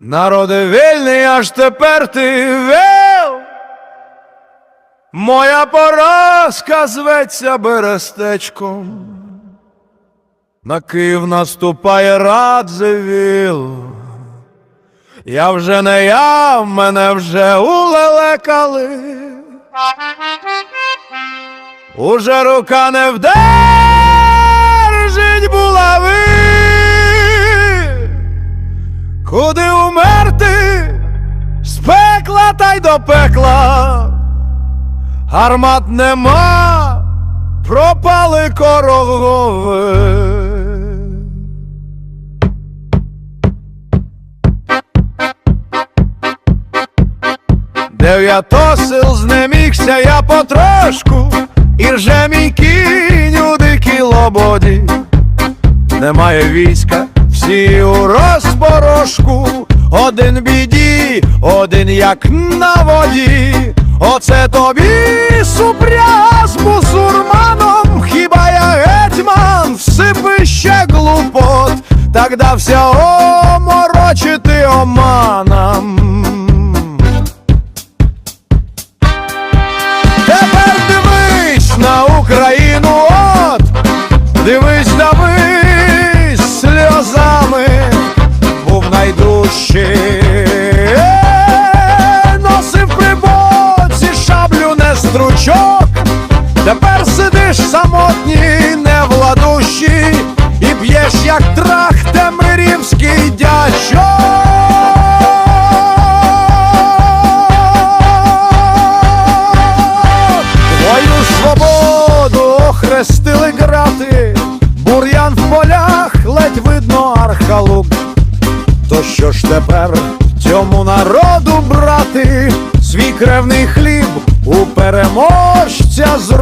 Народи вільний, аж тепер ти вел. Моя поразка зветься берестечком. На Київ наступає Радзивіл. Я вже не я, мене вже улелекали. Уже рука не вдержить булави. Куди та й до пекла. Гармат нема, пропали корогови. Дев'ятосил знемігся я потрошку, і вже мій кінь у дикій лободі. Немає війська, всі у розпорошку, один біді, один як на воді. Оце тобі супряга з бусурманом, хіба я гетьман, всипи ще глупот, так дався оморочити оманам. Тепер дивись на Україну, от дивись, дивись сльозами, був найдужчий. Стручок, тепер сидиш самотній, невладущий, і п'єш, як трах трахтемирівський дячок. Твою свободу охрестили грати, бур'ян в полях ледь видно архалук. То що ж тепер цьому народу брати, свій кревний хліб переможця з?